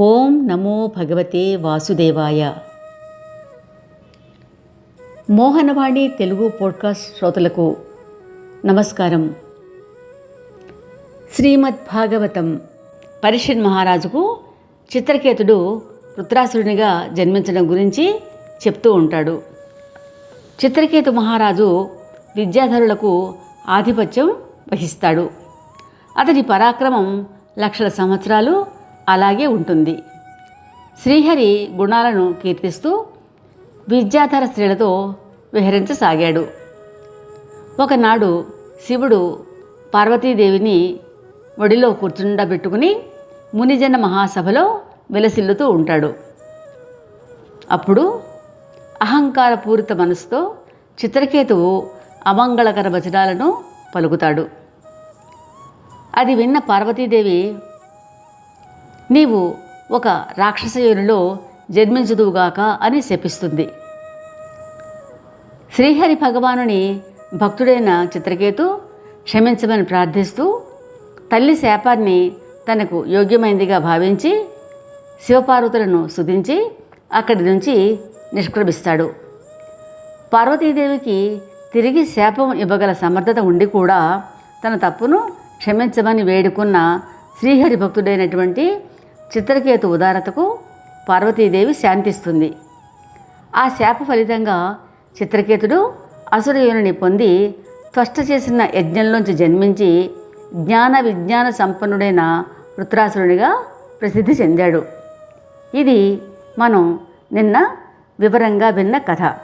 ఓం నమో భగవతే వాసుదేవాయ. మోహనవాణి తెలుగు పోడ్కాస్ట్ శ్రోతలకు నమస్కారం. శ్రీమద్ భాగవతం పరిషన్ మహారాజుకు చిత్రకేతుడు రుద్రాసురునిగా జన్మించడం గురించి చెప్తూ ఉంటాడు. చిత్రకేతు మహారాజు విద్యాధరులకు ఆధిపత్యం వహిస్తాడు. అతని పరాక్రమం లక్షల సంవత్సరాలు అలాగే ఉంటుంది. శ్రీహరి గుణాలను కీర్తిస్తూ విద్యాధర స్త్రీలతో విహరించసాగాడు. ఒకనాడు శివుడు పార్వతీదేవిని ఒడిలో కూర్చుండబెట్టుకుని మునిజన మహాసభలో విలసిల్లుతూ ఉంటాడు. అప్పుడు అహంకారపూరిత మనసుతో చిత్రకేతువు అమంగళకర వచనాలను పలుకుతాడు. అది విన్న పార్వతీదేవి నీవు ఒక రాక్షసయోనిలో జన్మించదువుగాక అని శపిస్తుంది. శ్రీహరి భగవానుని భక్తుడైన చిత్రకేతు క్షమించమని ప్రార్థిస్తూ తల్లి శాపాన్ని తనకు యోగ్యమైందిగా భావించి శివపార్వతులను శుధించి అక్కడి నుంచి నిష్క్రమిస్తాడు. పార్వతీదేవికి తిరిగి శాపం ఇవ్వగల సమర్థత ఉండి కూడా తన తప్పును క్షమించమని వేడుకున్న శ్రీహరి భక్తుడైనటువంటి చిత్రకేతు ఉదారతకు పార్వతీదేవి శాంతిస్తుంది. ఆ శాప ఫలితంగా చిత్రకేతుడు అసురయోనిని పొంది త్వష్ట చేసిన యజ్ఞంలోంచి జన్మించి జ్ఞాన విజ్ఞాన సంపన్నుడైన వృత్రాసురునిగా ప్రసిద్ధి చెందాడు. ఇది మనం నిన్న వివరంగా విన్న కథ.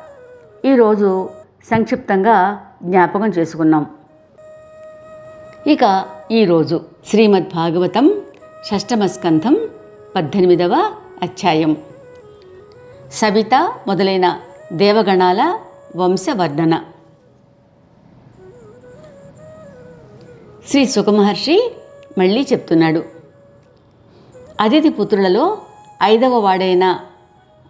ఈరోజు సంక్షిప్తంగా జ్ఞాపకం చేసుకున్నాం. ఇక ఈరోజు శ్రీమద్ భాగవతం షష్టమ స్కంధం పద్దెనిమిదవ అధ్యాయం. సవిత మొదలైన దేవగణాల వంశవర్ణన. శ్రీ సుఖమహర్షి మళ్ళీ చెప్తున్నాడు. అతిథి పుత్రులలో ఐదవ వాడైన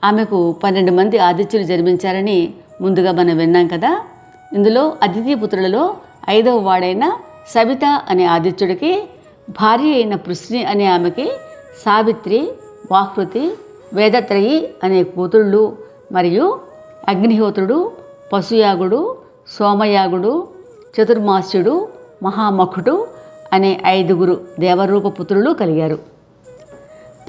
ఆమెకు పన్నెండు మంది ఆదిత్యులు జన్మించారని ముందుగా మనం విన్నాం కదా. ఇందులో అతిథి పుత్రులలో ఐదవ వాడైన సవిత అనే ఆదిత్యుడికి భార్య అయిన పృష్ణి అనే ఆమెకి సావిత్రి వాహృతి వేదత్రయి అనే కూతుళ్ళు మరియు అగ్నిహోత్రుడు పశుయాగుడు సోమయాగుడు చతుర్మాస్యుడు మహామఖుడు అనే ఐదుగురు దేవరూప పుత్రులు కలిగారు.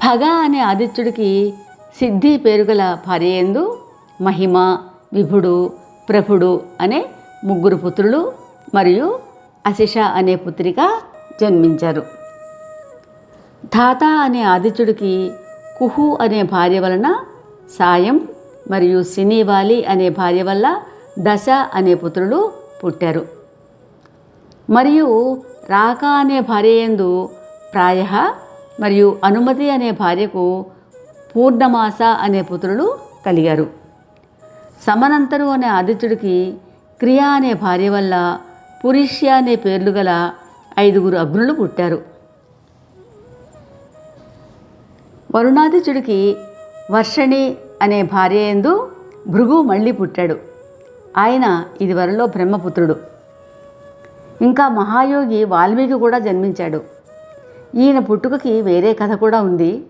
భగ అనే ఆదిత్యుడికి సిద్ధి పేరుగల భార్యందు మహిమ విభుడు ప్రభుడు అనే ముగ్గురు పుత్రులు మరియు అశిష అనే పుత్రిక జన్మించారు. ధాత అనే ఆదిత్యుడికి కుహు అనే భార్య వలన సాయం మరియు సినీవాలి అనే భార్య వల్ల దశ అనే పుత్రులు పుట్టారు. మరియు రాక అనే భార్య యందు ప్రాయ మరియు అనుమతి అనే భార్యకు పూర్ణమాస అనే పుత్రులు కలిగారు. సమనంతరు అనే ఆదిత్యుడికి క్రియ అనే భార్య వల్ల పురిష్య అనే పేర్లు గల ఐదుగురు అగ్నులు పుట్టారు. వరుణాదిత్యుడికి వర్షణి అనే భార్య ఎందు భృగు మళ్ళీ పుట్టాడు. ఆయన ఇదివరలో బ్రహ్మపుత్రుడు. ఇంకా మహాయోగి వాల్మీకి కూడా జన్మించాడు. ఈయన పుట్టుకకి వేరే కథ కూడా ఉంది.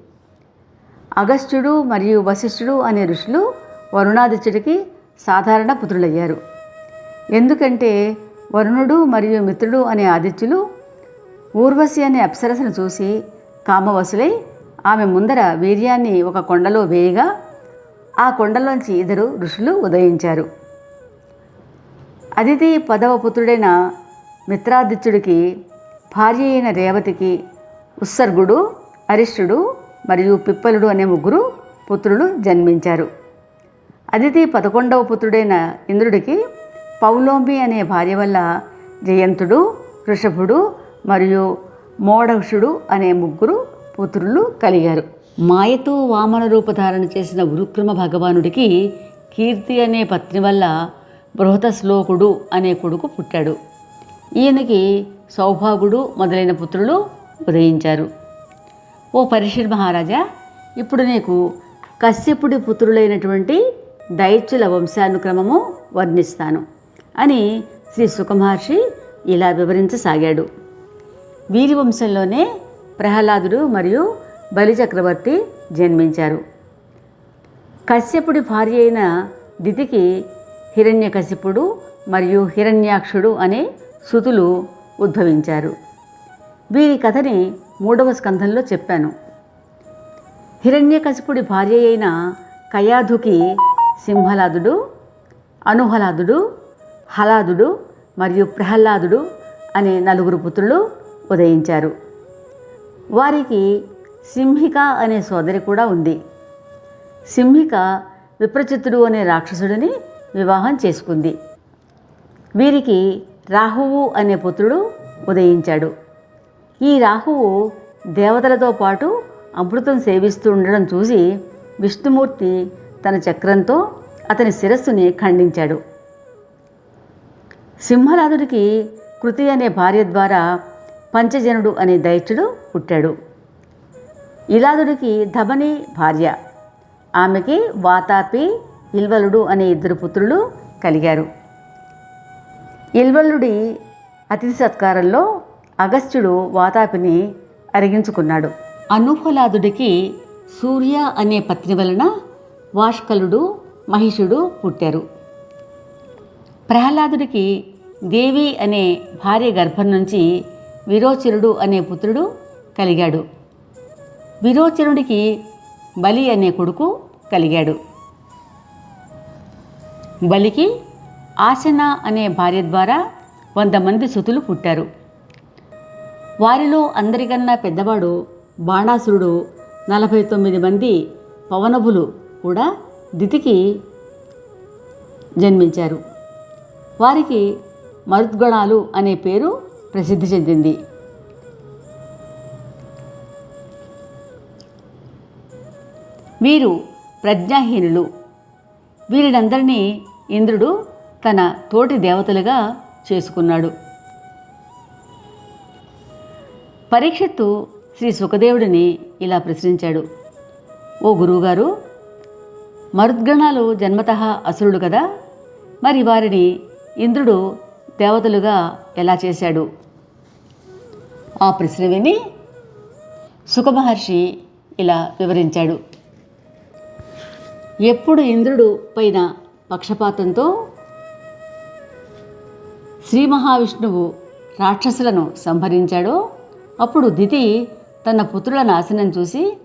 అగస్త్యుడు మరియు వశిష్ఠుడు అనే ఋషులు వరుణాదిత్యుడికి సాధారణ పుత్రులయ్యారు. ఎందుకంటే వరుణుడు మరియు మిత్రుడు అనే ఆదిత్యులు ఊర్వశి అనే అప్సరసను చూసి కామవశులై ఆమె ముందర వీర్యాన్ని ఒక కొండలో వేయగా ఆ కొండలోంచి ఇద్దరు ఋషులు ఉదయించారు. అదితి పదవ పుత్రుడైన మిత్రాదిత్యుడికి భార్య అయిన రేవతికి ఉత్సర్గుడు అరిష్టుడు మరియు పిప్పలుడు అనే ముగ్గురు పుత్రులు జన్మించారు. అదితి పదకొండవ పుత్రుడైన ఇంద్రుడికి పౌలోంబి అనే భార్య వల్ల జయంతుడు వృషభుడు మరియు మోడక్షుడు అనే ముగ్గురు పుత్రులు కలిగారు. మాయతో వామన రూపధారణ చేసిన ఉరుక్రమ భగవానుడికి కీర్తి అనే పత్ని వల్ల బృహత శ్లోకుడు అనే కొడుకు పుట్టాడు. ఈయనకి సౌభాగుడు మొదలైన పుత్రులు ఉదయించారు. ఓ పరిషత్ మహారాజా ఇప్పుడు నీకు కశ్యపుడి పుత్రులైనటువంటి దైత్యుల వంశానుక్రమము వర్ణిస్తాను అని శ్రీ సుఖమహర్షి ఇలా వివరించసాగాడు. వీరి వంశంలోనే ప్రహ్లాదుడు మరియు బలిచక్రవర్తి జన్మించారు. కశ్యపుడి భార్య అయిన దితికి హిరణ్యకశిపుడు మరియు హిరణ్యాక్షుడు అనే సుతులు ఉద్భవించారు. వీరి కథని మూడవ స్కంధంలో చెప్పాను. హిరణ్యకశిపుడి భార్య అయిన కయాధుకి సింహలాదుడు అనుహలాదుడు హలాదుడు మరియు ప్రహ్లాదుడు అనే నలుగురు పుత్రులు ఉదయించారు. వారికి సింహిక అనే సోదరి కూడా ఉంది. సింహిక విప్రచితుడు అనే రాక్షసుడిని వివాహం చేసుకుంది. వీరికి రాహువు అనే పుత్రుడు ఉదయించాడు. ఈ రాహువు దేవతలతో పాటు అమృతం సేవిస్తూ ఉండడం చూసి విష్ణుమూర్తి తన చక్రంతో అతని శిరస్సుని ఖండించాడు. సింహనాథుడికి కృతి అనే భార్య ద్వారా పంచజనుడు అనే దైత్యుడు పుట్టాడు. ఇలాదుడికి ధబని భార్య. ఆమెకి వాతాపి ఇల్వలుడు అనే ఇద్దరు పుత్రులు కలిగారు. ఇల్వలుడి అతిథి సత్కారంలో అగస్త్యుడు వాతాపిని అరిగించుకున్నాడు. అనుహలాదుడికి సూర్య అనే పత్ని వలన వాష్కలుడు మహిషుడు పుట్టారు. ప్రహ్లాదుడికి దేవి అనే భార్య గర్భం నుంచి విరోచరుడు అనే పుత్రుడు కలిగాడు. విరోచరుడికి బలి అనే కొడుకు కలిగాడు. బలికి ఆసన అనే భార్య ద్వారా వంద మంది సుతులు పుట్టారు. వారిలో అందరికన్నా పెద్దవాడు బాణాసురుడు నలభై తొమ్మిది మంది పవనభులు కూడా దితికి జన్మించారు. వారికి మరుద్గణాలు అనే పేరు ప్రసిద్ధి చెందింది. వీరు ప్రజ్ఞాహీనులు. వీరినందరినీ ఇంద్రుడు తన తోటి దేవతలుగా చేసుకున్నాడు. పరీక్షత్తు శ్రీ సుఖదేవుడిని ఇలా ప్రశ్నించాడు. ఓ గురువుగారు మరుద్గణాలు జన్మత అసురుడు కదా? మరి వారిని ఇంద్రుడు దేవతలుగా ఎలా చేశాడు? ఆ ప్రశ్న విని సుఖమహర్షి ఇలా వివరించాడు. ఎప్పుడు ఇంద్రుడు పైన పక్షపాతంతో శ్రీ మహావిష్ణువు రాక్షసులను సంహరించాడో అప్పుడు దితి తన పుత్రుల నాశనం చూసి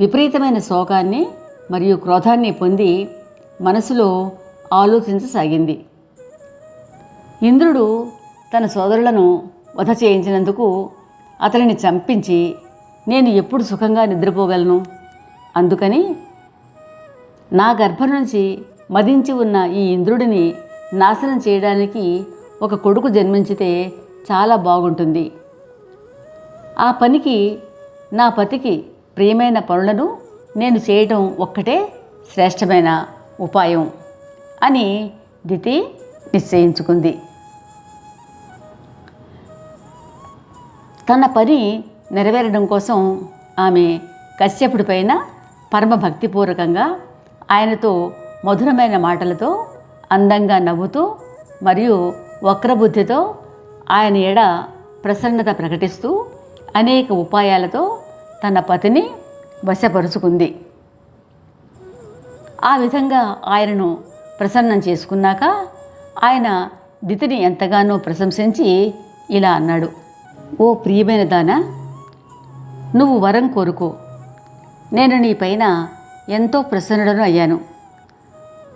విపరీతమైన శోకాన్ని మరియు క్రోధాన్ని పొంది మనసులో ఆలోచించసాగింది. ఇంద్రుడు తన సోదరులను వధ చేయించినందుకు అతనిని చంపించి నేను ఎప్పుడు సుఖంగా నిద్రపోగలను? అందుకని నా గర్భం నుంచి మదించి ఉన్న ఈ ఇంద్రుడిని నాశనం చేయడానికి ఒక కొడుకు జన్మించితే చాలా బాగుంటుంది. ఆ పనికి నా పతికి ప్రియమైన పనులను నేను చేయటం ఒక్కటే శ్రేష్టమైన ఉపాయం అని దితి నిశ్చయించుకుంది. తన పని నెరవేరడం కోసం ఆమె కశ్యపుడి పైన పరమ భక్తిపూర్వకంగా ఆయనతో మధురమైన మాటలతో అందంగా నవ్వుతూ మరియు వక్రబుద్ధితో ఆయన ఎడ ప్రసన్నత ప్రకటిస్తూ అనేక ఉపాయాలతో తన పతిని వశపరుచుకుంది. ఆ విధంగా ఆయనను ప్రసన్నం చేసుకున్నాక ఆయన దితిని ఎంతగానో ప్రశంసించి ఇలా అన్నాడు. ఓ ప్రియమైన దానా నువ్వు వరం కోరుకో. నేను నీ పైన ఎంతో ప్రసన్నుడను అయ్యాను.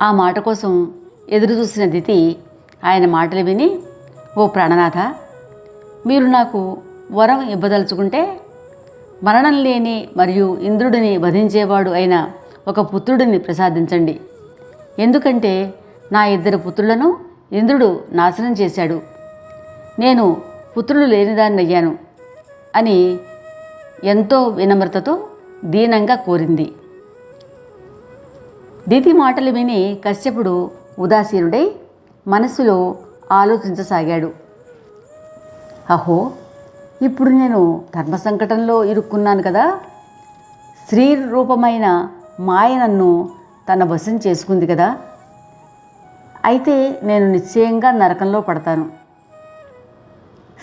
ఆ మాట కోసం ఎదురు చూసిన దితి ఆయన మాటలు విని ఓ ప్రాణనాథ మీరు నాకు వరం ఇవ్వదలుచుకుంటే మరణం లేని మరియు ఇంద్రుడిని వధించేవాడు అయిన ఒక పుత్రుడిని ప్రసాదించండి. ఎందుకంటే నా ఇద్దరు పుత్రులను ఇంద్రుడు నాశనం చేశాడు. నేను పుత్రులు లేనిదాన్నయ్యాను అని ఎంతో వినమ్రతతో దీనంగా కోరింది. దితి మాటలు విని కశ్యపుడు ఉదాసీనుడై మనసులో ఆలోచించసాగాడు. అహో ఇప్పుడు నేను ధర్మ సంకటంలో ఇరుక్కున్నాను కదా. స్త్రీ రూపమైన మాయ నన్ను తన వశం చేసుకుంది కదా. అయితే నేను నిశ్చయంగా నరకంలో పడతాను.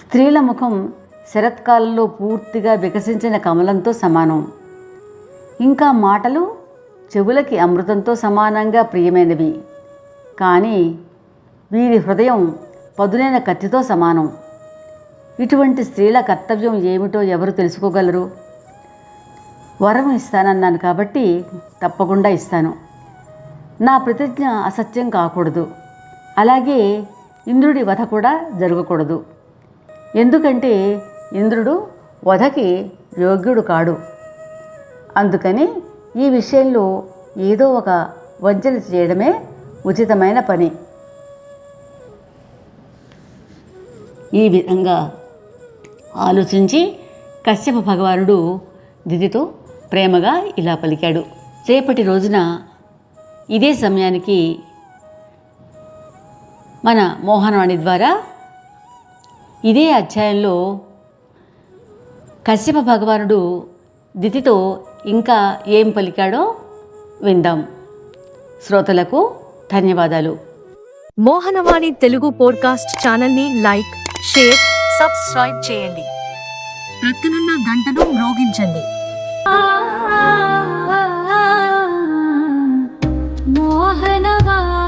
స్త్రీల ముఖం శరత్కాలంలో పూర్తిగా వికసించిన కమలంతో సమానం. ఇంకా మాటలు చెవులకి అమృతంతో సమానంగా ప్రియమైనవి. కానీ వీరి హృదయం పదునైన కత్తితో సమానం. ఇటువంటి స్త్రీల కర్తవ్యం ఏమిటో ఎవరు తెలుసుకోగలరు? వరం ఇస్తానన్నాను కాబట్టి తప్పకుండా ఇస్తాను. నా ప్రతిజ్ఞ అసత్యం కాకూడదు. అలాగే ఇంద్రుడి వధ కూడా జరగకూడదు. ఎందుకంటే ఇంద్రుడు వధకి యోగ్యుడు కాడు. అందుకని ఈ విషయంలో ఏదో ఒక వంచన చేయడమే ఉచితమైన పని. ఈ విధంగా ఆలోచించి కశ్యప భగవానుడు దిదితో ప్రేమగా ఇలా పలికాడు. రేపటి రోజున ఇదే సమయానికి మన మోహనవాణి ద్వారా ఇదే అధ్యాయంలో కశ్యప భగవానుడు దితితో ఇంకా ఏం పలికాడో విందాం. శ్రోతలకు ధన్యవాదాలు. మోహనవాణి తెలుగు పోడ్కాస్ట్ ఛానల్ని లైక్ షేర్ సబ్స్క్రైబ్ చేయండి. ప్రక్కనున్న గంటను మ్రోగించండి. మోహనవాణి